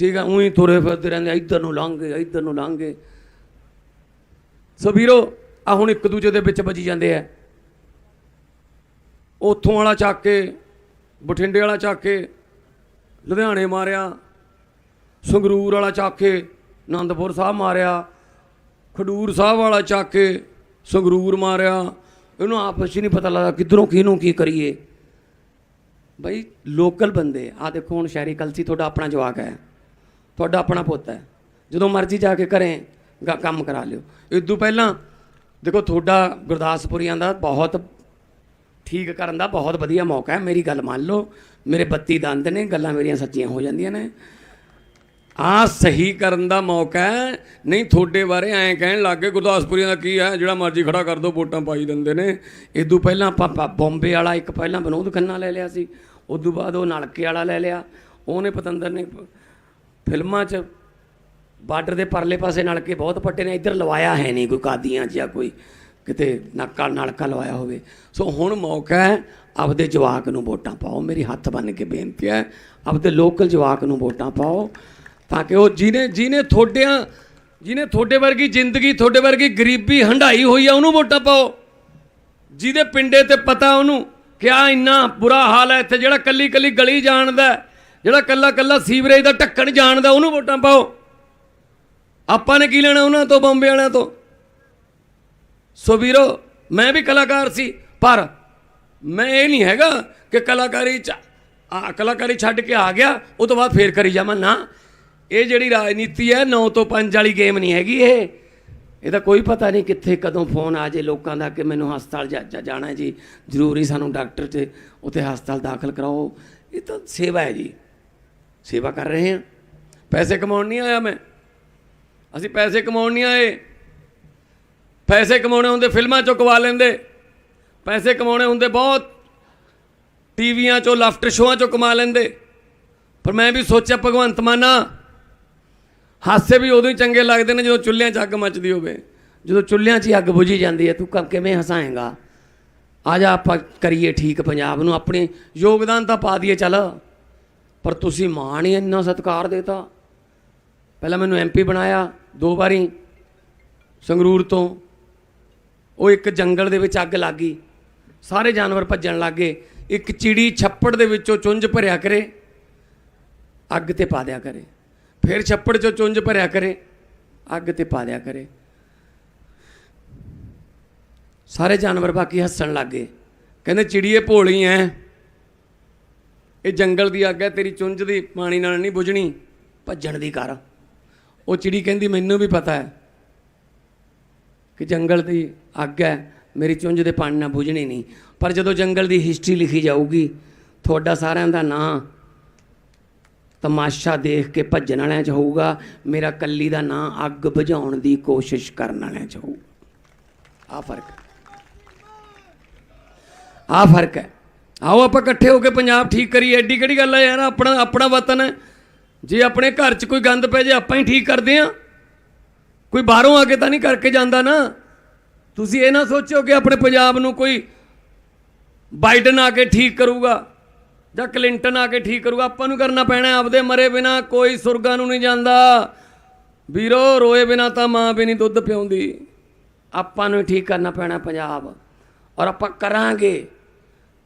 ਠੀਕ ਹੈ ਉਹੀ ਤੁਰੇ ਫਿਰਦੇ ਰਹਿੰਦੇ ਇੱਧਰ ਨੂੰ ਲੰਘੇ ਇੱਧਰ ਨੂੰ ਲੰਘੇ ਸੋ ਵੀਰੋ ਆ ਹੁਣ ਇੱਕ ਦੂਜੇ ਦੇ ਵਿੱਚ ਵੱਜੀ ਜਾਂਦੇ ਆ। ਉੱਥੋਂ ਵਾਲਾ ਚੱਕ ਕੇ, ਬਠਿੰਡੇ ਵਾਲਾ ਚੱਕ ਕੇ, ਲੁਧਿਆਣੇ ਮਾਰਿਆ, ਸੰਗਰੂਰ ਵਾਲਾ ਚੱਕ ਕੇ, ਆਨੰਦਪੁਰ ਸਾਹਿਬ ਮਾਰਿਆ, ਖਡੂਰ ਸਾਹਿਬ ਵਾਲਾ ਚੱਕ ਕੇ, ਸੰਗਰੂਰ ਮਾਰਿਆ। ਇਹਨੂੰ ਆਪਸ 'ਚ ਨਹੀਂ ਪਤਾ ਲੱਗਦਾ ਕਿੱਧਰੋਂ ਕਿਹਨੂੰ ਕੀ ਕਰੀਏ। ਬਈ ਲੋਕਲ ਬੰਦੇ ਆ। ਦੇਖੋ, ਹੁਣ ਸ਼ਹਿਰੀ ਕਲਸੀ ਤੁਹਾਡਾ ਆਪਣਾ ਜਵਾਕ ਹੈ। ਤੁਹਾਡਾ ਆਪਣਾ ਪੁੱਤ ਹੈ। ਜਦੋਂ ਮਰਜ਼ੀ ਜਾ ਕੇ ਘਰੇ ਕੰਮ ਕਰਾ ਲਿਓ। ਇਦੋਂ ਪਹਿਲਾਂ ਦੇਖੋ, ਤੁਹਾਡਾ ਗੁਰਦਾਸਪੁਰੀਆਂ ਦਾ ਬਹੁਤ ਠੀਕ ਕਰਨ ਦਾ ਬਹੁਤ ਵਧੀਆ ਮੌਕਾ ਹੈ। ਮੇਰੀ ਗੱਲ ਮੰਨ ਲਓ, ਮੇਰੇ 32 ਦੰਦ ਨੇ, ਗੱਲਾਂ ਮੇਰੀਆਂ ਸੱਚੀਆਂ ਹੋ ਜਾਂਦੀਆਂ ਨੇ। ਆ ਸਹੀ ਕਰਨ ਦਾ ਮੌਕਾ ਹੈ। ਨਹੀਂ, ਤੁਹਾਡੇ ਬਾਰੇ ਐਂ ਕਹਿਣ ਲੱਗੇ ਗੁਰਦਾਸਪੁਰੀਆਂ ਦਾ ਕੀ ਹੈ? ਜਿਹੜਾ ਮਰਜ਼ੀ ਖੜਾ ਕਰ ਦੋ, ਵੋਟਾਂ ਪਾਈ ਦਿੰਦੇ ਨੇ। ਇਦੋਂ ਪਹਿਲਾਂ ਆਪਾਂ ਪ- ਬੰਬੇ ਵਾਲਾ ਇੱਕ ਪਹਿਲਾਂ ਵਿਨੋਦ ਖੰਨਾ ਲੈ ਲਿਆ ਸੀ। ਉਦੋਂ ਬਾਅਦ ਉਹ ਨਲਕੇ ਵਾਲਾ ਲੈ ਲਿਆ। ਉਹਨੇ ਪਤੰਦਰ ਨੇ ਫਿਲਮਾਂ 'ਚ ਬਾਰਡਰ ਦੇ ਪਰਲੇ ਪਾਸੇ ਨਲਕੇ ਬਹੁਤ ਪੱਟੇ ਨੇ ਇੱਧਰ ਲਵਾਇਆ ਹੈ ਨਹੀਂ ਕੋਈ ਕਾਦੀਆਂ 'ਚ ਜਾਂ ਕੋਈ ਕਿਤੇ ਨਾਕਾ ਨਲਕਾ ਲਵਾਇਆ ਹੋਵੇ। ਸੋ ਹੁਣ ਮੌਕਾ ਹੈ ਆਪਦੇ ਜਵਾਕ ਨੂੰ ਵੋਟਾਂ ਪਾਓ। ਮੇਰੀ ਹੱਥ ਬੰਨ ਕੇ ਬੇਨਤੀ ਹੈ ਆਪਦੇ ਲੋਕਲ ਜਵਾਕ ਨੂੰ ਵੋਟਾਂ ਪਾਓ ਤਾਂ ਕਿ ਉਹ ਜਿਹਨੇ ਜਿਹਨੇ ਤੁਹਾਡਿਆਂ ਜਿਹਨੇ ਤੁਹਾਡੇ ਵਰਗੀ ਜ਼ਿੰਦਗੀ ਤੁਹਾਡੇ ਵਰਗੀ ਗਰੀਬੀ ਹੰਡਾਈ ਹੋਈ ਆ ਉਹਨੂੰ ਵੋਟਾਂ ਪਾਓ। ਜਿਹਦੇ ਪਿੰਡੇ ਤੇ ਪਤਾ ਉਹਨੂੰ ਕਿਆ ਇੰਨਾ ਬੁਰਾ ਹਾਲ ਹੈ ਇੱਥੇ ਜਿਹੜਾ ਕੱਲੀ ਕੱਲੀ ਗਲੀ ਜਾਣਦਾ ਹੈ, ਜਿਹੜਾ ਕੱਲਾ ਕੱਲਾ ਸੀਵਰੇਜ ਦਾ ਢੱਕਣ ਜਾਣਦਾ, ਉਹਨੂੰ ਵੋਟਾਂ ਪਾਓ। ਆਪਾਂ ਨੇ ਕੀ ਲੈਣਾ ਉਹਨਾਂ ਤੋਂ, ਬੰਬੇ ਵਾਲਿਆਂ ਤੋਂ? ਸੋ ਵੀਰੋ, ਮੈਂ ਵੀ ਕਲਾਕਾਰ ਸੀ, ਪਰ ਮੈਂ ਇਹ ਨਹੀਂ ਹੈਗਾ ਕਿ ਕਲਾਕਾਰੀ ਚ ਆ, ਕਲਾਕਾਰੀ ਛੱਡ ਕੇ ਆ ਗਿਆ, ਉਹ ਤੋਂ ਬਾਅਦ ਫੇਰ ਕਰੀ ਜਾਵਾਂ। ਨਾ, ਇਹ ਜਿਹੜੀ ਰਾਜਨੀਤੀ ਹੈ 9 ਤੋਂ 5 ਵਾਲੀ ਗੇਮ ਨਹੀਂ ਹੈਗੀ ਇਹ। ਇਹਦਾ ਕੋਈ ਪਤਾ ਨਹੀਂ ਕਿੱਥੇ ਕਦੋਂ ਫੋਨ ਆ ਜੇ ਲੋਕਾਂ ਦਾ ਕਿ ਮੈਨੂੰ ਹਸਪਤਾਲ ਜਾ- ਜਾਣਾ ਜੀ। ਜ਼ਰੂਰੀ ਸਾਨੂੰ ਡਾਕਟਰ ਤੇ ਉੱਥੇ ਹਸਪਤਾਲ ਦਾਖਲ ਕਰਾਓ। ਇਹ ਤਾਂ ਸੇਵਾ ਹੈ ਜੀ। ਸੇਵਾ ਕਰ ਰਹੇ ਹਾਂ। ਪੈਸੇ ਕਮਾਉਣ ਨਹੀਂ ਆਇਆ ਮੈਂ। ਅਸੀਂ ਪੈਸੇ ਕਮਾਉਣ ਨਹੀਂ ਆਏ। ਪੈਸੇ ਕਮਾਉਣੇ ਹੁੰਦੇ ਫਿਲਮਾਂ ਚੋਂ ਕਵਾ ਲੈਂਦੇ। ਪੈਸੇ ਕਮਾਉਣੇ ਹੁੰਦੇ ਬਹੁਤ। ਟੀਵੀਆਂ ਚੋਂ, ਲਾਫਟਰ ਸ਼ੋਆਂ ਚੋਂ ਕਮਾ ਲੈਂਦੇ। ਪਰ ਮੈਂ ਵੀ ਸੋਚਿਆ, ਭਗਵੰਤ ਮਾਨਾ ਹਾਸੇ ਵੀ ਉਦੋਂ ਹੀ ਚੰਗੇ ਲੱਗਦੇ ਨੇ ਜਦੋਂ ਚੁੱਲ੍ਹਿਆਂ 'ਚ ਅੱਗ ਮੱਚਦੀ ਹੋਵੇ। ਜਦੋਂ ਚੁੱਲ੍ਹਿਆਂ 'ਚ ਹੀ ਅੱਗ ਬੁਝੀ ਜਾਂਦੀ ਹੈ, ਤੂੰ ਕ- ਕਿਵੇਂ ਹਸਾਏਗਾ? ਆ ਜਾ ਆਪਾਂ ਕਰੀਏ ਠੀਕ ਪੰਜਾਬ ਨੂੰ, ਆਪਣੇ ਯੋਗਦਾਨ ਤਾਂ ਪਾ ਦਈਏ, ਚੱਲ। ਪਰ ਤੁਸੀਂ ਮਾਣ ਹੀ ਇੰਨਾ ਸਤਿਕਾਰ ਦੇਤਾ। ਪਹਿਲਾਂ ਮੈਨੂੰ ਐਮਪੀ ਬਣਾਇਆ, ਦੋ ਵਾਰੀ ਸੰਗਰੂਰ ਤੋਂ। ਉਹ ਇੱਕ ਜੰਗਲ ਦੇ ਵਿੱਚ ਅੱਗ ਲੱਗ ਗਈ। ਸਾਰੇ ਜਾਨਵਰ ਭੱਜਣ ਲੱਗੇ ਇੱਕ ਚਿੜੀ ਛੱਪੜ ਦੇ ਵਿੱਚੋਂ ਚੁੰਝ ਭਰਿਆ ਕਰੇ, ਅੱਗ ਤੇ ਪਾ ਦਿਆ ਕਰੇ। ਫਿਰ ਛੱਪੜ ਚੋਂ ਚੁੰਝ ਭਰਿਆ ਕਰੇ, ਅੱਗ ਤੇ ਪਾ ਦਿਆ ਕਰੇ। ਸਾਰੇ ਜਾਨਵਰ ਬਾਕੀ ਹੱਸਣ ਲੱਗੇ ਕਹਿੰਦੇ, ਚਿੜੀਏ ਭੋਲੀ ਐ। ਇਹ ਜੰਗਲ ਦੀ ਅੱਗ ਹੈ, ਤੇਰੀ ਚੁੰਝ ਦੀ ਪਾਣੀ ਨਾਲ ਨਹੀਂ ਬੁਝਣੀ, ਭੱਜਣ ਦੀ ਕਰ। ਉਹ ਚਿੜੀ ਕਹਿੰਦੀ, ਮੈਨੂੰ ਵੀ ਪਤਾ ਹੈ ਕਿ ਜੰਗਲ ਦੀ ਅੱਗ ਹੈ, ਮੇਰੀ ਚੁੰਝ ਦੇ ਪਾਣੀ ਨਾਲ ਬੁਝਣੀ ਨਹੀਂ। ਪਰ ਜਦੋਂ ਜੰਗਲ ਦੀ ਹਿਸਟਰੀ ਲਿਖੀ ਜਾਊਗੀ, ਤੁਹਾਡਾ ਸਾਰਿਆਂ ਦਾ ਨਾਂ ਤਮਾਸ਼ਾ ਦੇਖ ਕੇ ਭੱਜਣ ਵਾਲਿਆਂ 'ਚ ਹੋਊਗਾ, ਮੇਰਾ ਕੱਲੀ ਦਾ ਨਾਂ ਅੱਗ ਬੁਝਾਉਣ ਦੀ ਕੋਸ਼ਿਸ਼ ਕਰਨ ਵਾਲਿਆਂ 'ਚ ਹੋਊ। ਆ ਫ਼ਰਕ ਆ ਫ਼ਰਕ ਹੈ। ਆਓ ਆਪਾਂ ਇਕੱਠੇ ਹੋ ਕੇ ਪੰਜਾਬ ਠੀਕ ਕਰੀਏ। ਐਡੀ ਕਿਹੜੀ ਗੱਲ ਹੈ ਯਾਰ? ਆਪਣਾ ਆਪਣਾ ਵਤਨ ਹੈ। ਜੇ ਆਪਣੇ ਘਰ 'ਚ ਕੋਈ ਗੰਦ ਪੈ ਜੇ, ਆਪਾਂ ਹੀ ਠੀਕ ਕਰਦੇ ਆ ਕੋਈ ਬਾਹਰੋਂ ਆ ਕੇ ਤਾਂ ਨਹੀਂ ਕਰਕੇ ਜਾਂਦਾ ਨਾ। ਤੁਸੀਂ ਇਹ ਨਾ ਸੋਚੋ ਕਿ ਆਪਣੇ ਪੰਜਾਬ ਨੂੰ ਕੋਈ ਬਾਈਡਨ ਆ ਕੇ ਠੀਕ ਕਰੂਗਾ ਜਾਂ ਕਲਿੰਟਨ ਆ ਕੇ ਠੀਕ ਕਰੂਗਾ। ਆਪਾਂ ਨੂੰ ਕਰਨਾ ਪੈਣਾ ਆਪਦੇ ਮਰੇ ਬਿਨਾ ਕੋਈ ਸੁਰਗਾਂ ਨੂੰ ਨਹੀਂ ਜਾਂਦਾ। ਵੀਰੋ, ਰੋਏ ਬਿਨਾ ਤਾਂ ਮਾਂ ਵੀ ਨਹੀਂ ਦੁੱਧ ਪਿਉਂਦੀ ਆਪਾਂ ਨੂੰ ਹੀ ਠੀਕ ਕਰਨਾ ਪੈਣਾ ਪੰਜਾਬ। ਔਰ ਆਪਾਂ ਕਰਾਂਗੇ।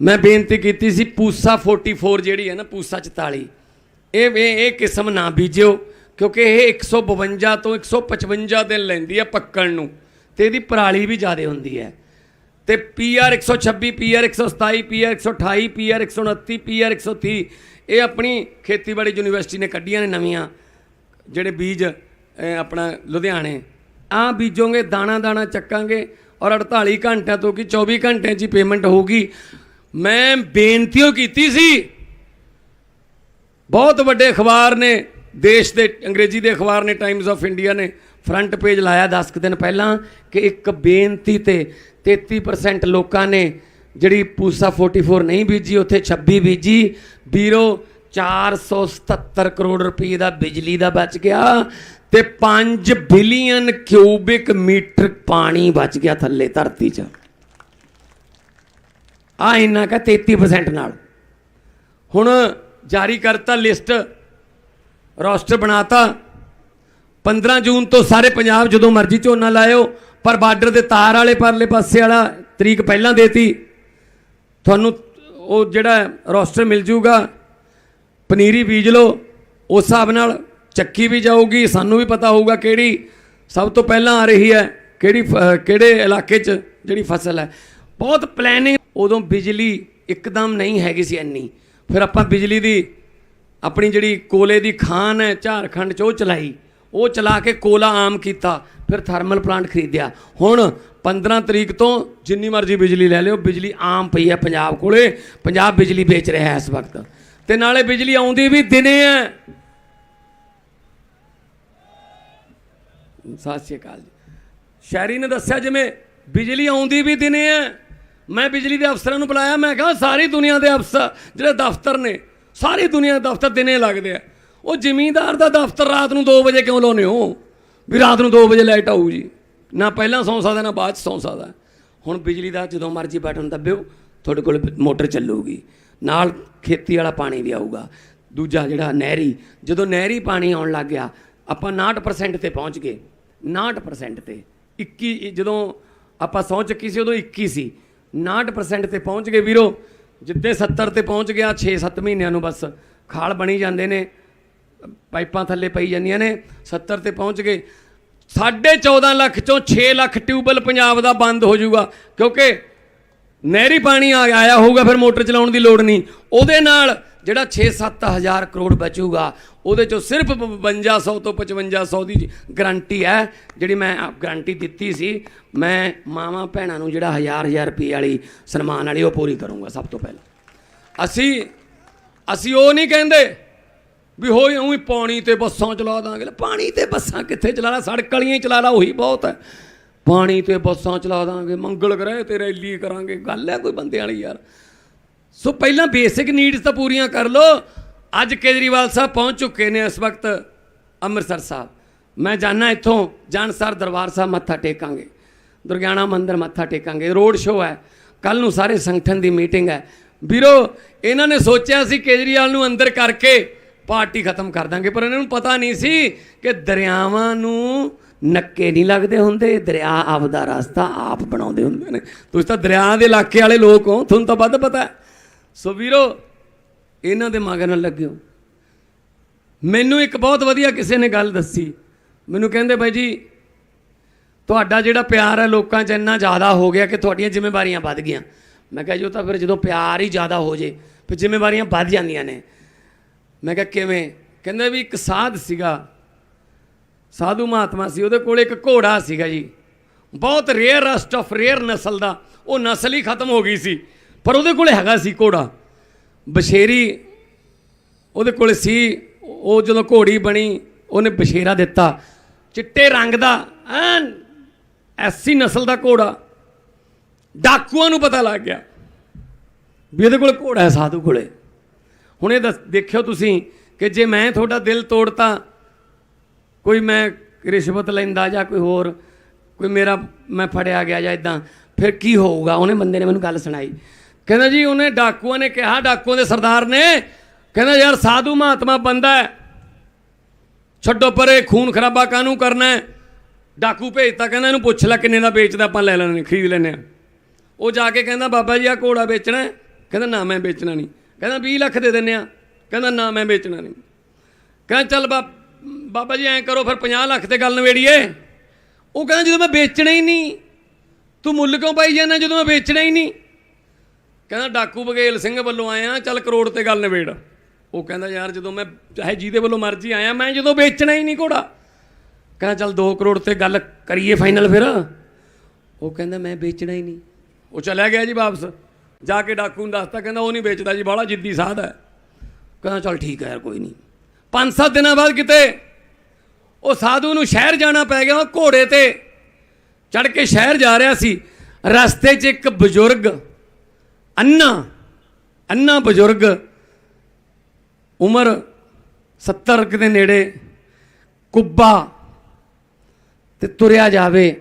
ਮੈਂ ਬੇਨਤੀ ਕੀਤੀ ਸੀ, ਪੂਸਾ 44 ਜਿਹੜੀ ਹੈ ਨਾ, ਪੂਸਾ 44 ਇਹ ਇਹ ਇਹ ਕਿਸਮ ਨਾ ਬੀਜਿਓ, ਕਿਉਂਕਿ ਇਹ 152 ਤੋਂ 155 ਦਿਨ ਲੈਂਦੀ ਹੈ ਪੱਕਣ ਨੂੰ, ਤੇ ਇਹਦੀ ਪਰਾਲੀ ਵੀ ਜ਼ਿਆਦਾ ਹੁੰਦੀ ਹੈ। ਤੇ PR 126 PR 127 PR 128 PR 129 PR 130 ਇਹ ਆਪਣੀ ਖੇਤੀਬਾੜੀ ਯੂਨੀਵਰਸਿਟੀ ਨੇ ਕੱਢੀਆਂ ਨੇ ਨਵੀਆਂ, ਜਿਹੜੇ ਬੀਜ ਆਪਣਾ ਲੁਧਿਆਣੇ। ਆ ਬੀਜੋਗੇ ਦਾਣਾ ਦਾਣਾ ਚੱਕਾਂਗੇ, ਔਰ 48 ਘੰਟਿਆਂ ਤੋਂ ਕਿ 24 ਘੰਟਿਆਂ 'ਚ ਹੀ ਪੇਮੈਂਟ ਹੋਊਗੀ। ਮੈਂ ਬੇਨਤੀਓ ਕੀਤੀ ਸੀ। ਬਹੁਤ ਵੱਡੇ ਅਖਬਾਰ ਨੇ, ਦੇਸ਼ ਦੇ, ਅੰਗਰੇਜ਼ੀ ਦੇ ਅਖਬਾਰ ਨੇ ਟਾਈਮਜ਼ ਆਫ ਇੰਡੀਆ ਨੇ ਫਰੰਟ ਪੇਜ ਲਾਇਆ 10 ਕੁ ਦਿਨ ਪਹਿਲਾਂ ਕਿ ਇੱਕ ਬੇਨਤੀ ਤੇ 33% ਲੋਕਾਂ ਨੇ ਜਿਹੜੀ ਪੂਸਾ 44 ਨਹੀਂ ਬੀਜੀ, ਉੱਥੇ 26 ਬੀਜੀ। ਵੀਰੋ 477 ਕਰੋੜ ਰੁਪਏ ਦਾ ਬਿਜਲੀ ਦਾ ਬਚ ਗਿਆ ਤੇ 5 ਬਿਲੀਅਨ ਕਿਊਬਿਕ ਮੀਟਰ ਪਾਣੀ ਬਚ ਗਿਆ ਥੱਲੇ ਧਰਤੀ 'ਚ। ਆ ਇੰਨਾ ਕਾ 33% ਨਾਲ। ਹੁਣ ਜਾਰੀ ਕਰਤਾ ਲਿਸਟ, ਰੋਸਟਰ ਬਣਾਤਾ। 15 ਜੂਨ ਤੋਂ ਸਾਰੇ ਪੰਜਾਬ ਜਦੋਂ ਮਰਜ਼ੀ ਝੋਨਾ ਲਾਇਓ, ਪਰ ਬਾਰਡਰ ਦੇ ਤਾਰ ਵਾਲੇ ਪਰਲੇ ਪਾਸੇ ਵਾਲਾ ਤਰੀਕ ਪਹਿਲਾਂ ਦੇਤੀ। ਤੁਹਾਨੂੰ ਉਹ ਜਿਹੜਾ ਰੋਸਟਰ ਮਿਲ ਜੂਗਾ, ਪਨੀਰੀ ਬੀਜ ਲਓ, ਉਸ ਹਿਸਾਬ ਨਾਲ ਚੱਕੀ ਵੀ ਜਾਊਗੀ, ਸਾਨੂੰ ਵੀ ਪਤਾ ਹੋਊਗਾ ਕਿਹੜੀ ਸਭ ਤੋਂ ਪਹਿਲਾਂ ਆ ਰਹੀ ਹੈ, ਕਿਹੜੀ ਫ- ਕਿਹੜੇ ਇਲਾਕੇ 'ਚ ਜਿਹੜੀ ਫਸਲ ਹੈ। ਬਹੁਤ ਪਲੈਨਿੰਗ ਉਦੋਂ ਬਿਜਲੀ ਇੱਕਦਮ ਨਹੀਂ ਹੈਗੀ ਸੀ ਇੰਨੀ। ਫਿਰ ਆਪਾਂ ਬਿਜਲੀ ਦੀ ਆਪਣੀ ਜਿਹੜੀ ਕੋਲੇ ਦੀ ਖਾਨ ਹੈ, ਝਾਰਖੰਡ 'ਚ ਉਹ ਚਲਾਈ। ਉਹ ਚਲਾ ਕੇ ਕੋਲਾ ਆਮ ਕੀਤਾ, ਫਿਰ ਥਰਮਲ ਪਲਾਂਟ ਖਰੀਦਿਆ। ਹੁਣ 15 ਤਰੀਕ ਤੋਂ ਜਿੰਨੀ ਮਰਜ਼ੀ ਬਿਜਲੀ ਲੈ ਲਿਓ, ਬਿਜਲੀ ਆਮ ਪਈ ਹੈ ਪੰਜਾਬ ਕੋਲੇ, ਪੰਜਾਬ ਬਿਜਲੀ ਵੇਚ ਰਿਹਾ ਹੈ ਇਸ ਵਕਤ। ਤੇ ਨਾਲੇ ਬਿਜਲੀ ਆਉਂਦੀ ਵੀ ਦਿਨੇ ਹੈ। ਸਤਿ ਸ਼੍ਰੀ ਅਕਾਲ ਜੀ। ਸ਼ਹਿਰੀ ਨੇ ਦੱਸਿਆ ਜਿਵੇਂ ਬਿਜਲੀ ਆਉਂਦੀ ਵੀ ਦਿਨੇ ਹੈ ਮੈਂ ਬਿਜਲੀ ਦੇ ਅਫਸਰਾਂ ਨੂੰ ਬੁਲਾਇਆ, ਮੈਂ ਕਿਹਾ ਸਾਰੀ ਦੁਨੀਆ ਦੇ ਅਫਸਰ ਜਿਹੜੇ ਦਫ਼ਤਰ ਨੇ, ਸਾਰੀ ਦੁਨੀਆ ਦੇ ਦਫ਼ਤਰ ਦਿਨੇ ਲੱਗਦੇ ਆ। ਉਹ ਜ਼ਿਮੀਂਦਾਰ ਦਾ ਦਫ਼ਤਰ ਰਾਤ ਨੂੰ 2 ਵਜੇ ਕਿਉਂ ਲਾਉਨੇ ਹੋ? ਵੀ ਰਾਤ ਨੂੰ 2 ਵਜੇ ਲਾਈਟ ਆਊ ਜੀ। ਨਾ ਪਹਿਲਾਂ ਸੌਂ ਸਕਦਾ, ਨਾ ਬਾਅਦ ਚ ਸੌਂ ਸਕਦਾ। ਹੁਣ ਬਿਜਲੀ ਦਾ ਜਦੋਂ ਮਰਜ਼ੀ ਬਟਨ ਦੱਬਿਓ, ਤੁਹਾਡੇ ਕੋਲ ਮੋਟਰ ਚੱਲੂਗੀ। ਨਾਲ ਖੇਤੀ ਵਾਲਾ ਪਾਣੀ ਵੀ ਆਊਗਾ। ਦੂਜਾ ਜਿਹੜਾ ਨਹਿਰੀ, ਜਦੋਂ ਨਹਿਰੀ ਪਾਣੀ ਆਉਣ ਲੱਗ ਗਿਆ, ਆਪਾਂ 59% ਤੇ ਪਹੁੰਚ ਗਏ। 59% ਤੇ। 21 ਜਦੋਂ ਆਪਾਂ ਸਹੁੰ ਚੱਕੀ ਸੀ, ਉਦੋਂ 21 ਸੀ। 59% ਤੇ ਪਹੁੰਚ ਗਏ ਵੀਰੋ। ਜਿੱਦੇ 70 ਤੇ ਪਹੁੰਚ ਗਿਆ 6-7 ਮਹੀਨਿਆਂ ਨੂੰ ਬਸ ਖਾਲ ਬਣੀ ਜਾਂਦੇ ਨੇ, ਪਾਈਪਾਂ ਥੱਲੇ ਪਈ ਜਾਂਦੀਆਂ ਨੇ 70 ਤੇ ਪਹੁੰਚ ਗਏ। 14.5 ਲੱਖ ਚੋਂ 6 ਲੱਖ ਟਿਊਬਲ ਪੰਜਾਬ ਦਾ ਬੰਦ ਹੋ ਜਾਊਗਾ, ਕਿਉਂਕਿ ਨਹਿਰੀ ਪਾਣੀ ਆ ਆਇਆ ਹੋਊਗਾ, ਫਿਰ ਮੋਟਰ ਚਲਾਉਣ ਦੀ ਲੋੜ ਨਹੀਂ। ਉਹਦੇ ਨਾਲ ਜਿਹੜਾ 6-7 ਹਜ਼ਾਰ ਕਰੋੜ ਬਚੂਗਾ, ਉਹਦੇ ਚੋਂ ਸਿਰਫ 5200 ਤੋਂ 5500 ਦੀ ਗਰੰਟੀ ਹੈ, ਜਿਹੜੀ ਮੈਂ ਗਰੰਟੀ ਦਿੱਤੀ ਸੀ, ਮੈਂ ਮਾਵਾਂ ਭੈਣਾਂ ਨੂੰ ਜਿਹੜਾ ਹਜ਼ਾਰ ਹਜ਼ਾਰ ਰੁਪਏ ਵਾਲੀ ਸਨਮਾਨ ਵਾਲੀ ਉਹ ਪੂਰੀ ਕਰੂੰਗਾ ਸਭ ਤੋਂ ਪਹਿਲਾਂ। ਅਸੀਂ ਅਸੀਂ ਉਹ ਨਹੀਂ ਕਹਿੰਦੇ ਵੀ ਹੋਈ ਉਹੀ ਪਾਣੀ ਤੇ ਬੱਸਾਂ ਚਲਾ ਦਾਂਗੇ। ਪਾਣੀ ਤੇ ਬੱਸਾਂ ਕਿੱਥੇ ਚਲਾ ਲਾ? ਸੜਕ ਵਾਲੀਆਂ ਹੀ ਚਲਾ ਲਾ, ਉਹੀ ਬਹੁਤ ਹੈ। ਪਾਣੀ ਤੇ ਬੱਸਾਂ ਚਲਾ ਦਾਂਗੇ, ਮੰਗਲ ਗ੍ਰਹਿ ਤੇ ਰੈਲੀ ਕਰਾਂਗੇ। ਗੱਲ ਹੈ ਕੋਈ ਬੰਦੇ ਵਾਲੀ ਯਾਰ। ਸੋ ਪਹਿਲਾਂ ਬੇਸਿਕ ਨੀਡਸ ਤਾਂ ਪੂਰੀਆਂ ਕਰ ਲਓ। ਅੱਜ ਕੇਜਰੀਵਾਲ ਸਾਹਿਬ ਪਹੁੰਚ ਚੁੱਕੇ ਨੇ ਇਸ ਵਕਤ ਅੰਮ੍ਰਿਤਸਰ ਸਾਹਿਬ। ਮੈਂ ਜਾਣਾ ਇੱਥੋਂ ਜਾਨਸਰ ਦਰਬਾਰ ਸਾਹਿਬ ਮੱਥਾ ਟੇਕਾਂਗੇ। ਦੁਰਗਿਆਣਾ ਮੰਦਿਰ ਮੱਥਾ ਟੇਕਾਂਗੇ। ਰੋਡ ਸ਼ੋਅ ਹੈ। ਕੱਲ ਨੂੰ ਸਾਰੇ ਸੰਗਠਨ ਦੀ ਮੀਟਿੰਗ ਹੈ। ਵੀਰੋ, ਇਹਨਾਂ ਨੇ ਸੋਚਿਆ ਸੀ ਕੇਜਰੀਵਾਲ ਨੂੰ ਅੰਦਰ ਕਰਕੇ ਪਾਰਟੀ ਖਤਮ ਕਰ ਦਾਂਗੇ, ਪਰ ਇਹਨਾਂ ਨੂੰ ਪਤਾ ਨਹੀਂ ਸੀ ਕਿ ਦਰਿਆਵਾਂ ਨੂੰ ਨੱਕੇ ਨਹੀਂ ਲੱਗਦੇ ਹੁੰਦੇ, ਦਰਿਆ ਆਪਦਾ ਰਸਤਾ ਆਪ ਬਣਾਉਂਦੇ ਹੁੰਦੇ ਨੇ। ਤੁਸੀਂ ਤਾਂ ਦਰਿਆ ਦੇ ਇਲਾਕੇ ਵਾਲੇ ਲੋਕ ਹੋ, ਤੁਹਾਨੂੰ ਤਾਂ ਵੱਧ ਪਤਾ ਹੈ। ਸੋ ਵੀਰੋ, ਇਹਨਾਂ ਦੇ ਮਗਰ ਨਾ ਲੱਗਿਓ। ਮੈਨੂੰ ਇੱਕ ਬਹੁਤ ਵਧੀਆ ਕਿਸੇ ਨੇ ਗੱਲ ਦੱਸੀ। ਮੈਨੂੰ ਕਹਿੰਦੇ, ਬਾਈ ਜੀ, ਤੁਹਾਡਾ ਜਿਹੜਾ ਪਿਆਰ ਹੈ ਲੋਕਾਂ 'ਚ ਇੰਨਾ ਜ਼ਿਆਦਾ ਹੋ ਗਿਆ ਕਿ ਤੁਹਾਡੀਆਂ ਜ਼ਿੰਮੇਵਾਰੀਆਂ ਵੱਧ ਗਈਆਂ। ਮੈਂ ਕਿਹਾ, ਜੀ ਉਹ ਤਾਂ ਫਿਰ ਜਦੋਂ ਪਿਆਰ ਹੀ ਜ਼ਿਆਦਾ ਹੋ ਜੇ, ਫਿਰ ਜ਼ਿੰਮੇਵਾਰੀਆਂ ਵੱਧ ਜਾਂਦੀਆਂ ਨੇ। ਮੈਂ ਕਿਹਾ, ਕਿਵੇਂ? ਕਹਿੰਦੇ ਵੀ ਇੱਕ ਸਾਧ ਸੀਗਾ। ਸਾਧੂ ਮਹਾਤਮਾ ਸੀ, ਉਹਦੇ ਕੋਲ ਇੱਕ ਘੋੜਾ ਸੀਗਾ ਜੀ। ਬਹੁਤ ਰੇਅਰ ਰਸਟ ਆਫ ਰੇਅਰ ਨਸਲ ਦਾ, ਉਹ ਨਸਲ ਹੀ ਖਤਮ ਹੋ ਗਈ ਸੀ। ਪਰ ਉਹਦੇ ਕੋਲ ਹੈਗਾ ਸੀ ਘੋੜਾ। ਬਸ਼ੇਰੀ ਉਹਦੇ ਕੋਲ ਸੀ। ਉਹ ਜਦੋਂ ਘੋੜੀ ਬਣੀ, ਉਹਨੇ ਬਸ਼ੇਰਾ ਦਿੱਤਾ। ਚਿੱਟੇ ਰੰਗ ਦਾ, ਐਨ ਐਸੀ ਨਸਲ ਦਾ ਘੋੜਾ। ਡਾਕੂਆਂ ਨੂੰ ਪਤਾ ਲੱਗ ਗਿਆ ਵੀ ਇਹਦੇ ਕੋਲ ਘੋੜਾ ਹੈ ਸਾਧੂ ਕੋਲੇ। ਹੁਣ ਇਹ ਦੱਸ- ਦੇਖਿਓ ਤੁਸੀਂ ਕਿ ਜੇ ਮੈਂ ਤੁਹਾਡਾ ਦਿਲ ਤੋੜਤਾ, ਕੋਈ ਮੈਂ ਰਿਸ਼ਵਤ ਲੈਂਦਾ ਜਾਂ ਕੋਈ ਹੋਰ, ਕੋਈ ਮੇਰਾ ਮੈਂ ਫੜਿਆ ਗਿਆ ਜਾਂ ਇਦਾਂ ਫਿਰ ਕੀ ਹੋਊਗਾ? ਉਹਨੇ ਬੰਦੇ ਨੇ ਮੈਨੂੰ ਗੱਲ ਸੁਣਾਈ। ਕਹਿੰਦਾ ਜੀ, ਉਹਨੇ ਡਾਕੂਆਂ ਨੇ ਕਿਹਾ, ਡਾਕੂਆਂ ਦੇ ਸਰਦਾਰ ਨੇ। ਕਹਿੰਦਾ ਯਾਰ, ਸਾਧੂ ਮਹਾਤਮਾ ਬੰਦਾ ਹੈ। ਛੱਡੋ ਪਰੇ, ਖੂਨ ਖਰਾਬਾ ਕਾਹਨੂੰ ਕਰਨਾ ਹੈ? ਡਾਕੂ ਭੇਜਤਾ, ਕਹਿੰਦਾ ਇਹਨੂੰ ਪੁੱਛ ਲੈ ਕਿੰਨੇ ਦਾ ਵੇਚਦਾ, ਆਪਾਂ ਲੈ ਲੈਣੇ ਖਰੀਦ ਲੈਣੇ ਆ ਉਹ ਜਾ ਕੇ ਕਹਿੰਦਾ, ਬਾਬਾ ਜੀ ਆ ਘੋੜਾ ਵੇਚਣਾ ਕਹਿੰਦਾ, ਨਾ, ਮੈਂ ਵੇਚਣਾ ਨਹੀਂ। ਕਹਿੰਦਾ 20 ਲੱਖ ਦੇ ਦਿੰਨੇ ਆ ਕਹਿੰਦਾ, ਨਾ, ਮੈਂ ਵੇਚਣਾ ਨਹੀਂ। ਕਹਿੰਦਾ, ਚੱਲ ਬਾ- ਬਾਬਾ ਜੀ, ਐਂ ਕਰੋ, ਫਿਰ 50 ਲੱਖ ਤੇ ਗੱਲ ਨਵੇੜੀਏ ਉਹ ਕਹਿੰਦਾ, ਜਦੋਂ ਮੈਂ ਵੇਚਣਾ ਹੀ ਨਹੀਂ, ਤੂੰ ਮੁੱਲ ਕਿਉਂ ਪਾਈ ਜਾਂਦਾ, ਜਦੋਂ ਮੈਂ ਵੇਚਣਾ ਹੀ ਨਹੀਂ? ਕਹਿੰਦਾ, ਡਾਕੂ ਬਗੇਲ ਸਿੰਘ ਵੱਲੋਂ ਆਇਆ, ਚੱਲ ਕਰੋੜ ਤੇ ਗੱਲ ਨਿਬੇੜ। ਉਹ ਕਹਿੰਦਾ, ਯਾਰ, ਜਦੋਂ ਮੈਂ ਚਾਹੇ ਜਿਹਦੇ ਵੱਲੋਂ ਮਰਜ਼ੀ ਆਇਆ, ਮੈਂ ਜਦੋਂ ਵੇਚਣਾ ਹੀ ਨਹੀਂ ਘੋੜਾ। ਕਹਿੰਦਾ, ਚੱਲ 2 ਕਰੋੜ ਤੇ ਗੱਲ ਕਰੀਏ ਫਾਈਨਲ ਫਿਰ। ਉਹ ਕਹਿੰਦਾ, ਮੈਂ ਵੇਚਣਾ ਹੀ ਨਹੀਂ। ਉਹ ਚਲਿਆ ਗਿਆ ਜੀ ਵਾਪਸ। ਜਾ ਕੇ ਡਾਕੂ ਨੂੰ ਦੱਸਤਾ, ਕਹਿੰਦਾ, ਉਹ ਨਹੀਂ ਵੇਚਦਾ ਜੀ, ਬਾਹਲਾ ਜਿੱਦੀ ਸਾਧ ਹੈ। ਕਹਿੰਦਾ, ਚੱਲ ਠੀਕ ਹੈ ਯਾਰ, ਕੋਈ ਨਹੀਂ। ਪੰਜ ਸੱਤ ਦਿਨਾਂ ਬਾਅਦ ਕਿਤੇ ਉਹ ਸਾਧੂ ਨੂੰ ਸ਼ਹਿਰ ਜਾਣਾ ਪੈ ਗਿਆ, ਉਹ ਘੋੜੇ ਤੇ ਚੜ ਕੇ ਸ਼ਹਿਰ ਜਾ ਰਿਹਾ ਸੀ। ਰਸਤੇ 'ਚ ਇੱਕ ਬਜ਼ੁਰਗ ਅੰਨਾ ਅੰਨਾ ਬਜ਼ੁਰਗ ਉਮਰ 70 ਕੁ ਦੇ ਨੇੜੇ ਕੁੱਬਾ ਤੇ ਤੁਰਿਆ ਜਾਵੇ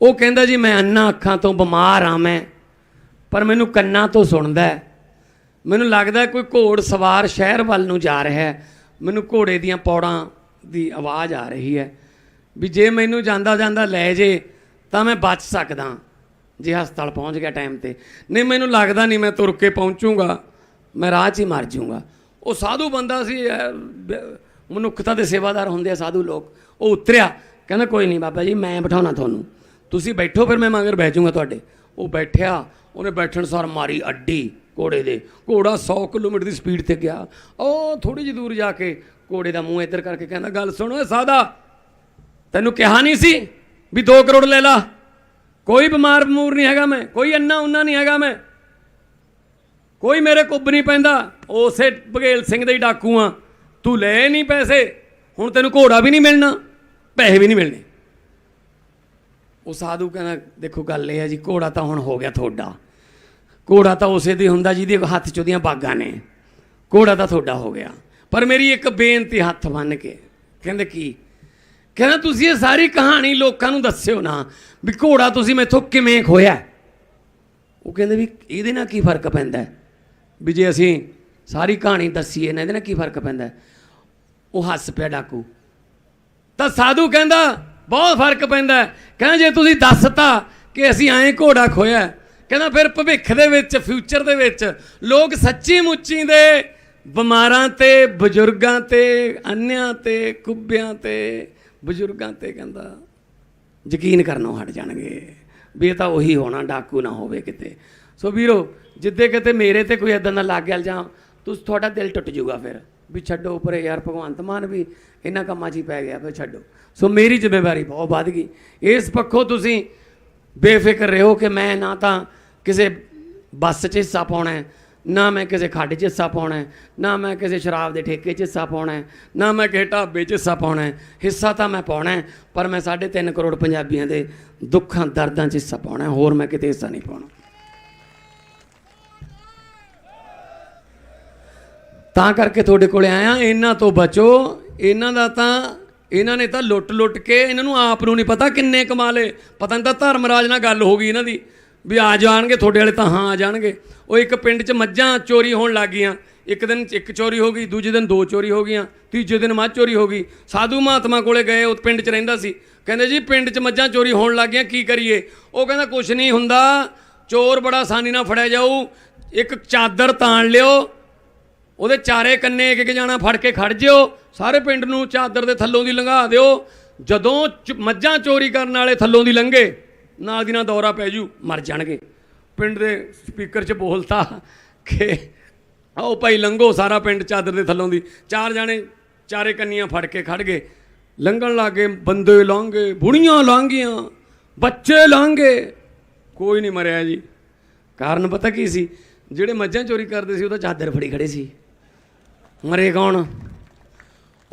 ਉਹ ਕਹਿੰਦਾ ਜੀ ਮੈਂ ਅੰਨਾ ਅੱਖਾਂ ਤੋਂ ਬਿਮਾਰ ਆ ਮੈਂ ਪਰ ਮੈਨੂੰ ਕੰਨਾਂ ਤੋਂ ਸੁਣਦਾ ਮੈਨੂੰ ਲੱਗਦਾ ਕੋਈ ਘੋੜ ਸਵਾਰ ਸ਼ਹਿਰ ਵੱਲ ਨੂੰ ਜਾ ਰਿਹਾ ਹੈ ਮੈਨੂੰ ਘੋੜੇ ਦੀਆਂ ਪੌੜਾਂ ਦੀ ਆਵਾਜ਼ ਆ ਰਹੀ ਹੈ ਵੀ ਜੇ ਮੈਨੂੰ ਜਾਂਦਾ ਜਾਂਦਾ ਲੈ ਜੇ ਤਾਂ ਮੈਂ ਬਚ ਸਕਦਾ ਜੇ ਹਸਪਤਾਲ ਪਹੁੰਚ ਗਿਆ ਟਾਈਮ ਤੇ। ਨਹੀਂ, ਮੈਨੂੰ ਲੱਗਦਾ ਨਹੀਂ ਮੈਂ ਤੁਰ ਕੇ ਪਹੁੰਚੂਗਾ। ਮੈਂ ਰਾਹ 'ਚ ਹੀ ਮਰ ਜਾਊਂਗਾ। ਉਹ ਸਾਧੂ ਬੰਦਾ ਸੀ ਮਨੁੱਖਤਾ ਦੇ ਸੇਵਾਦਾਰ ਹੁੰਦੇ ਆ ਸਾਧੂ ਲੋਕ। ਉਹ ਉਤਰਿਆ। ਕਹਿੰਦਾ, ਕੋਈ ਨਹੀਂ ਬਾਬਾ ਜੀ, ਮੈਂ ਬਿਠਾਉਣਾ ਤੁਹਾਨੂੰ। ਤੁਸੀਂ ਬੈਠੋ ਫਿਰ ਮੈਂ ਮਗਰ ਬਹਿ ਜਾਊਂਗਾ ਤੁਹਾਡੇ। ਉਹ ਬੈਠਿਆ। ਉਹਨੇ ਬੈਠਣ ਸਾਰ ਮਾਰੀ ਅੱਡੀ ਘੋੜੇ ਦੇ। ਘੋੜਾ 100 ਕਿਲੋਮੀਟਰ ਦੀ ਸਪੀਡ ਤੇ ਗਿਆ। ਉਹ ਥੋੜੀ ਜਿਹੀ ਦੂਰ ਜਾ ਕੇ ਘੋੜੇ ਦਾ ਮੂੰਹ ਇੱਧਰ ਕਰਕੇ ਕਹਿੰਦਾ, ਗੱਲ ਸੁਣੋ ਓਏ ਸਾਦਾ। ਤੈਨੂੰ ਕਿਹਾ ਨਹੀਂ ਸੀ ਵੀ 2 ਕਰੋੜ ਲੈ ਲਾ? ਕੋਈ ਬਿਮਾਰ ਬਮੂਰ ਨਹੀਂ ਹੈਗਾ ਮੈਂ, ਕੋਈ ਅੰਨਾ ਉੰਨਾ ਨਹੀਂ ਹੈਗਾ ਮੈਂ। ਕੋਈ ਮੇਰੇ ਕੁੱਬ ਨਹੀਂ ਪੈਂਦਾ, ਉਸੇ ਬਘੇਲ ਸਿੰਘ ਦੇ ਹੀ ਡਾਕੂ ਆ। ਤੂੰ ਲੈ ਨਹੀਂ ਪੈਸੇ, ਹੁਣ ਤੈਨੂੰ ਘੋੜਾ ਵੀ ਨਹੀਂ ਮਿਲਣਾ, ਪੈਸੇ ਵੀ ਨਹੀਂ ਮਿਲਣੇ। ਉਹ ਸਾਧੂ ਕਹਿੰਦਾ, ਦੇਖੋ ਗੱਲ ਇਹ ਹੈ ਜੀ, ਘੋੜਾ ਤਾਂ ਹੁਣ ਹੋ ਗਿਆ ਤੁਹਾਡਾ। ਘੋੜਾ ਤਾਂ ਉਸੇ ਦੀ ਹੁੰਦਾ ਜਿਹਦੇ ਹੱਥ 'ਚ ਉਹਦੀਆਂ ਬਾਗਾਂ ਨੇ। ਘੋੜਾ ਤਾਂ ਤੁਹਾਡਾ ਹੋ ਗਿਆ। ਪਰ ਮੇਰੀ ਇੱਕ ਬੇਨਤੀ ਹੱਥ ਬੰਨ ਕੇ, ਕਹਿੰਦੇ ਕੀ? ਕਹਿੰਦਾ, ਤੁਸੀਂ ਇਹ ਸਾਰੀ ਕਹਾਣੀ ਲੋਕਾਂ ਨੂੰ ਦੱਸਿਓ ਨਾ ਵੀ ਘੋੜਾ ਤੁਸੀਂ ਮੈਥੋਂ ਕਿਵੇਂ ਖੋਇਆ ਉਹ ਕਹਿੰਦੇ ਵੀ ਇਹਦੇ ਨਾਲ ਕੀ ਫ਼ਰਕ ਪੈਂਦਾ ਵੀ ਜੇ ਅਸੀਂ ਸਾਰੀ ਕਹਾਣੀ ਦੱਸੀਏ ਨਾ ਇਹਦੇ ਨਾਲ ਕੀ ਫ਼ਰਕ ਪੈਂਦਾ ਉਹ ਹੱਸ ਪਿਆ ਡਾਕੂ। ਤਾਂ ਸਾਧੂ ਕਹਿੰਦਾ, ਬਹੁਤ ਫ਼ਰਕ ਪੈਂਦਾ ਕਹਿੰਦਾ, ਜੇ ਤੁਸੀਂ ਦੱਸਤਾ ਕਿ ਅਸੀਂ ਐਂ ਘੋੜਾ ਖੋਇਆ ਕਹਿੰਦਾ, ਫਿਰ ਭਵਿੱਖ ਦੇ ਵਿੱਚ ਫਿਊਚਰ ਦੇ ਵਿੱਚ ਲੋਕ ਸੱਚੀ ਮੁੱਚੀ ਦੇ ਬਿਮਾਰਾਂ ਤੇ, ਬਜ਼ੁਰਗਾਂ ਤੇ, ਅੰਨਿਆਂ ਤੇ ਕੁੱਬਿਆਂ ਤੇ ਬਜ਼ੁਰਗਾਂ ਤੇ ਕਹਿੰਦਾ, ਯਕੀਨ ਕਰਨੋਂ ਹਟ ਜਾਣਗੇ। ਵੀ ਇਹ ਤਾਂ ਉਹੀ ਹੋਣਾ, ਡਾਕੂ ਨਾ ਹੋਵੇ ਕਿਤੇ। ਸੋ ਵੀਰੋ, ਜਿੱਦੇ ਕਿਤੇ ਮੇਰੇ ਤੇ ਕੋਈ ਇਦਾਂ ਦਾ ਲੱਗ ਗਿਆ ਜਾਂ ਤੁਸੀਂ, ਤੁਹਾਡਾ ਦਿਲ ਟੁੱਟ ਜਾਊਗਾ ਫਿਰ। ਵੀ ਛੱਡੋ ਪਰੇ ਯਾਰ, ਭਗਵੰਤ ਮਾਨ ਵੀ ਇਹਨਾਂ ਕੰਮਾਂ 'ਚ ਹੀ ਪੈ ਗਿਆ, ਫਿਰ ਛੱਡੋ। ਸੋ ਮੇਰੀ ਜ਼ਿੰਮੇਵਾਰੀ ਬਹੁਤ ਵੱਧ ਗਈ। ਇਸ ਪੱਖੋਂ ਤੁਸੀਂ ਬੇਫਿਕਰ ਰਹੋ ਕਿ ਮੈਂ ਨਾ ਤਾਂ ਕਿਸੇ ਬੱਸ 'ਚ ਹਿੱਸਾ ਪਾਉਣਾ ਨਾ ਮੈਂ ਕਿਸੇ ਖੱਡ 'ਚ ਹਿੱਸਾ ਪਾਉਣਾ ਨਾ ਮੈਂ ਕਿਸੇ ਸ਼ਰਾਬ ਦੇ ਠੇਕੇ 'ਚ ਹਿੱਸਾ ਪਾਉਣਾ ਨਾ ਮੈਂ ਕਿਸੇ ਢਾਬੇ 'ਚ ਹਿੱਸਾ ਪਾਉਣਾ ਹਿੱਸਾ ਤਾਂ ਮੈਂ ਪਾਉਣਾ ਪਰ ਮੈਂ 3.5 ਕਰੋੜ ਪੰਜਾਬੀਆਂ ਦੇ ਦੁੱਖਾਂ, ਦਰਦਾਂ 'ਚ ਹਿੱਸਾ ਪਾਉਣਾ ਹੋਰ ਮੈਂ ਕਿਤੇ ਹਿੱਸਾ ਨਹੀਂ ਪਾਉਣਾ। ਤਾਂ ਕਰਕੇ ਤੁਹਾਡੇ ਕੋਲੇ ਆਇਆ, ਇਹਨਾਂ ਤੋਂ ਬਚੋ, ਇਹਨਾਂ ਦਾ ਤਾਂ, ਇਹਨਾਂ ਨੇ ਤਾਂ ਲੁੱਟ-ਲੁੱਟ ਕੇ, ਇਹਨਾਂ ਨੂੰ ਆਪ ਨੂੰ ਨਹੀਂ ਪਤਾ ਕਿੰਨੇ ਕਮਾ ਲਏ। ਪਤਾ ਨਹੀਂ ਤਾਂ ਧਰਮਰਾਜ ਨਾਲ ਗੱਲ ਹੋ ਗਈ ਇਹਨਾਂ ਦੀ। ਵੀ ਆ ਜਾਣਗੇ, ਤੁਹਾਡੇ ਵਾਲੇ ਤਾਂ ਹਾਂ ਆ ਜਾਣਗੇ। ਉਹ ਇੱਕ ਪਿੰਡ 'ਚ ਮੱਝਾਂ ਚੋਰੀ ਹੋਣ ਲੱਗ ਗਈਆਂ। ਇੱਕ ਦਿਨ ਇੱਕ ਚੋਰੀ ਹੋ ਗਈ, ਦੂਜੇ ਦਿਨ ਦੋ ਚੋਰੀ ਹੋ ਗਈਆਂ, ਤੀਜੇ ਦਿਨ ਮੱਝ ਚੋਰੀ ਹੋ ਗਈ। ਸਾਧੂ ਮਹਾਤਮਾ ਕੋਲੇ ਗਏ, ਉਹ ਪਿੰਡ 'ਚ ਰਹਿੰਦਾ ਸੀ। ਕਹਿੰਦੇ ਜੀ, ਪਿੰਡ 'ਚ ਮੱਝਾਂ ਚੋਰੀ ਹੋਣ ਲੱਗ ਗਈਆਂ, ਕੀ ਕਰੀਏ? ਉਹ ਕਹਿੰਦਾ ਕੁਝ ਨਹੀਂ ਹੁੰਦਾ, ਚੋਰ ਬੜਾ ਆਸਾਨੀ ਨਾਲ ਫੜਿਆ ਜਾਊ। ਇੱਕ ਚਾਦਰ ਤਾਣ ਲਿਓ, ਉਹਦੇ ਚਾਰੇ ਕੰਨੇ ਇੱਕ ਇੱਕ ਜਾਣਾ ਫੜ ਕੇ ਖੜ ਜਿਓ। ਸਾਰੇ ਪਿੰਡ ਨੂੰ ਚਾਦਰ ਦੇ ਥੱਲੋਂ ਦੀ ਲੰਘਾ ਦਿਓ। ਜਦੋਂ ਚ- ਮੱਝਾਂ ਚੋਰੀ ਕਰਨ ਵਾਲੇ ਥੱਲੋਂ ਦੀ ਲੰਘੇ ਨਾਲ ਦੀ ਨਾਲ ਦੌਰਾ ਪੈ ਜੂ, ਮਰ ਜਾਣਗੇ। ਪਿੰਡ ਦੇ ਸਪੀਕਰ 'ਚ ਬੋਲਤਾ ਕਿ ਆਓ ਭਾਈ ਲੰਘੋ, ਸਾਰਾ ਪਿੰਡ ਚਾਦਰ ਦੇ ਥੱਲੋਂ ਦੀ। ਚਾਰ ਜਾਣੇ, ਚਾਰੇ ਕੰਨੀਆਂ ਫੜ ਕੇ ਖੜ ਗਏ। ਲੰਘਣ ਲੱਗੇ, ਬੰਦੇ ਲੰਘੇ, ਬੁੜੀਆਂ ਲੰਘੀਆਂ, ਬੱਚੇ ਲੰਘੇ। ਕੋਈ ਨਹੀਂ ਮਰਿਆ ਜੀ। ਕਾਰਨ ਪਤਾ ਕੀ ਸੀ? ਜਿਹੜੇ ਮੱਝਾਂ ਚੋਰੀ ਕਰਦੇ ਸੀ ਉਹਦਾ ਚਾਦਰ ਫੜੀ ਖੜੇ ਸੀ। ਮਰੇ ਕੌਣ?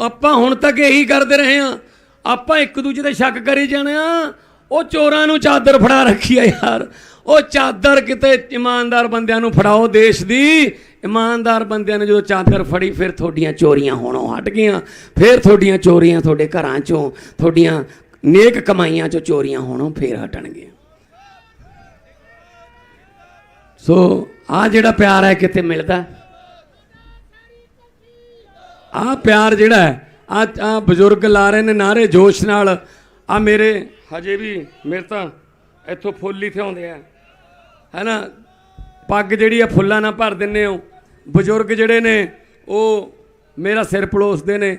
ਆਪਾਂ ਹੁਣ ਤੱਕ ਇਹੀ ਕਰਦੇ ਰਹੇ ਆ ਆਪਾਂ ਇੱਕ ਦੂਜੇ ਤੇ ਸ਼ੱਕ ਕਰੀ ਜਾਣਾ ਉਹ ਚੋਰਾਂ ਨੂੰ ਚਾਦਰ ਫੜਾ ਰੱਖੀ ਆ ਯਾਰ। ਉਹ ਚਾਦਰ ਕਿਤੇ ਇਮਾਨਦਾਰ ਬੰਦਿਆਂ ਨੂੰ ਫੜਾਓ ਦੇਸ਼ ਦੀ। ਇਮਾਨਦਾਰ ਬੰਦਿਆਂ ਨੇ ਜਦੋਂ ਚਾਦਰ ਫੜੀ, ਫਿਰ ਤੁਹਾਡੀਆਂ ਚੋਰੀਆਂ ਹੋਣੋਂ ਹਟ ਗਈਆਂ। ਫਿਰ ਤੁਹਾਡੀਆਂ ਚੋਰੀਆਂ ਤੁਹਾਡੇ ਘਰਾਂ ਚੋਂ, ਤੁਹਾਡੀਆਂ ਨੇਕ ਕਮਾਈਆਂ ਚੋਂ ਚੋਰੀਆਂ ਹੋਣੋਂ ਫੇਰ ਹਟਣਗੀਆਂ। ਸੋ ਆ ਜਿਹੜਾ ਪਿਆਰ ਹੈ ਕਿਤੇ ਮਿਲਦਾ? ਆ ਪਿਆਰ ਜਿਹੜਾ ਹੈ, ਆ ਆ ਬਜ਼ੁਰਗ ਲਾ ਰਹੇ ਨੇ ਨਾਰੇ ਜੋਸ਼ ਨਾਲ। ਆ ਮੇਰੇ, ਹਜੇ ਵੀ ਮੇਰੇ ਤਾਂ ਇੱਥੋਂ ਫੁੱਲ ਹੀ ਥਿਆਉਂਦੇ ਆ। ਹੈਨਾ ਪੱਗ ਜਿਹੜੀ ਆ, ਫੁੱਲਾਂ ਨਾਲ ਭਰ ਦਿੰਨੇ ਹੋ ਬਜ਼ੁਰਗ ਜਿਹੜੇ ਨੇ ਉਹ ਮੇਰਾ ਸਿਰ ਪਲੋਸਦੇ ਨੇ।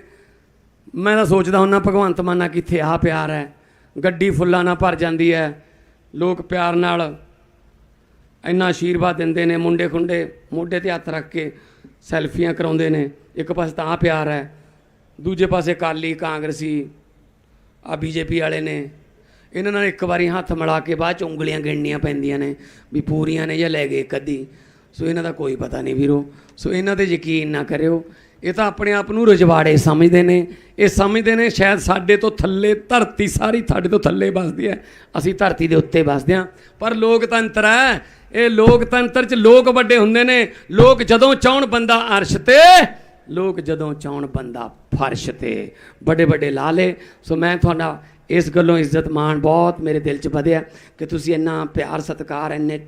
ਮੈਂ ਤਾਂ ਸੋਚਦਾ ਹੁੰਨਾ, ਭਗਵੰਤ ਮਾਨਾ ਕਿੱਥੇ ਆ ਪਿਆਰ ਹੈ। ਗੱਡੀ ਫੁੱਲਾਂ ਨਾਲ ਭਰ ਜਾਂਦੀ ਹੈ। ਲੋਕ ਪਿਆਰ ਨਾਲ ਇੰਨਾ ਆਸ਼ੀਰਵਾਦ ਦਿੰਦੇ ਨੇ ਮੁੰਡੇ ਖੁੰਡੇ ਮੋਢੇ ਤੇ ਹੱਥ ਰੱਖ ਕੇ ਸੈਲਫੀਆਂ ਕਰਾਉਂਦੇ ਨੇ। ਇੱਕ ਪਾਸੇ ਤਾਂ ਆਹ ਪਿਆਰ ਹੈ, ਦੂਜੇ ਪਾਸੇ ਕਾਲੀ ਕਾਂਗਰਸੀ। ਆ ਬੀਜੇਪੀ ਵਾਲੇ ਨੇ। ਇਹਨਾਂ ਨਾਲ ਇੱਕ ਵਾਰੀ ਹੱਥ ਮਿਲਾ ਕੇ ਬਾਅਦ ਚ ਉਂਗਲੀਆਂ ਗਿਣਨੀਆਂ ਪੈਂਦੀਆਂ ਨੇ ਵੀ ਪੂਰੀਆਂ ਨੇ ਜਾਂ ਲੈ ਗਏ ਕਦੀ। ਸੋ ਇਹਨਾਂ ਦਾ ਕੋਈ ਪਤਾ ਨਹੀਂ ਵੀਰੋ। ਸੋ ਇਹਨਾਂ ਤੇ ਯਕੀਨ ਨਾ ਕਰਿਓ। ਇਹ ਤਾਂ ਆਪਣੇ ਆਪ ਨੂੰ ਰਜਵਾੜੇ ਸਮਝਦੇ ਨੇ। ਇਹ ਸਮਝਦੇ ਨੇ ਸ਼ਾਇਦ ਸਾਡੇ ਤੋਂ ਥੱਲੇ ਧਰਤੀ ਸਾਰੀ ਸਾਡੇ ਤੋਂ ਥੱਲੇ ਵੱਸਦੀ ਹੈ। ਅਸੀਂ ਧਰਤੀ ਦੇ ਉੱਤੇ ਵੱਸਦੇ ਹਾਂ। ਪਰ ਲੋਕਤੰਤਰ ਹੈ। ਇਹ ਲੋਕਤੰਤਰ 'ਚ ਲੋਕ ਵੱਡੇ ਹੁੰਦੇ ਨੇ। ਲੋਕ ਜਦੋਂ ਚਾਹਣ ਬੰਦਾ ਅਰਸ਼ ਤੇ ਲੋਕ ਜਦੋਂ ਚਾਹਣ ਬੰਦਾ ਫਰਸ਼ ਤੇ, ਵੱਡੇ ਵੱਡੇ ਲਾਲੇ ਸੋ ਮੈਂ ਤੁਹਾਡਾ ਇਸ ਗੱਲੋਂ ਇੱਜ਼ਤ ਮਾਣ ਬਹੁਤ, ਮੇਰੇ ਦਿਲ 'ਚ ਵਧਿਆ ਕਿ ਤੁਸੀਂ ਇੰਨਾ ਪਿਆਰ, ਸਤਿਕਾਰ, ਇੰਨੇ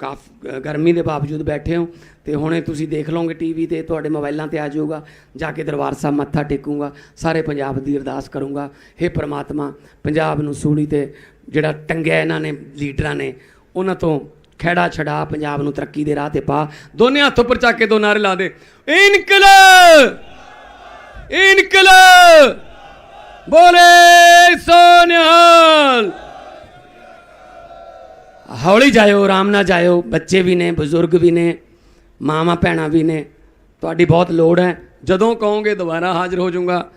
ਕਾਫ, ਗਰਮੀ ਦੇ ਬਾਵਜੂਦ ਬੈਠੇ ਹੋ ਤੇ ਹੁਣੇ ਤੁਸੀਂ ਦੇਖ ਲਓਗੇ ਟੀਵੀ ਤੇ, ਤੁਹਾਡੇ ਮੋਬਾਈਲਾਂ ਤੇ ਆ ਜਾਊਗਾ, ਜਾ ਕੇ ਦਰਬਾਰ ਸਾਹਿਬ ਮੱਥਾ ਟੇਕੂੰਗਾ, ਸਾਰੇ ਪੰਜਾਬ ਦੀ ਅਰਦਾਸ ਕਰੂੰਗਾ। ਹੇ ਪ੍ਰਮਾਤਮਾ, ਪੰਜਾਬ ਨੂੰ ਸੂਲੀ ਤੇ ਜਿਹੜਾ ਟੰਗਿਆ ਇਹਨਾਂ ਨੇ, ਲੀਡਰਾਂ ਨੇ, ਉਹਨਾਂ ਤੋਂ ਖੈੜਾ ਛਡਾ, ਪੰਜਾਬ ਨੂੰ ਤਰੱਕੀ ਦੇ ਰਾਹ ਤੇ ਪਾ। ਦੋਨੇ ਹੱਥ ਉੱਪਰ ਚੱਕ ਕੇ ਦੋ ਨਾਰੇ ਲਾ ਦੇ। ਇਨਕਲਾਬ! ਇਨਕਲਾਬ! ਬੋਲੇ ਸੋਨਿਹਾਲ ਹੌਲੀ ਜਾਇਓ, ਆਰਾਮ ਨਾਲ ਜਾਇਓ। ਬੱਚੇ ਵੀ ਨੇ, ਬਜ਼ੁਰਗ ਵੀ ਨੇ, ਮਾਵਾਂ, ਭੈਣਾਂ ਵੀ ਨੇ। ਤੁਹਾਡੀ ਬਹੁਤ ਲੋੜ ਹੈ। ਜਦੋਂ ਕਹੋਗੇ, ਦੁਬਾਰਾ ਹਾਜ਼ਰ ਹੋ ਜਾਊਂਗਾ।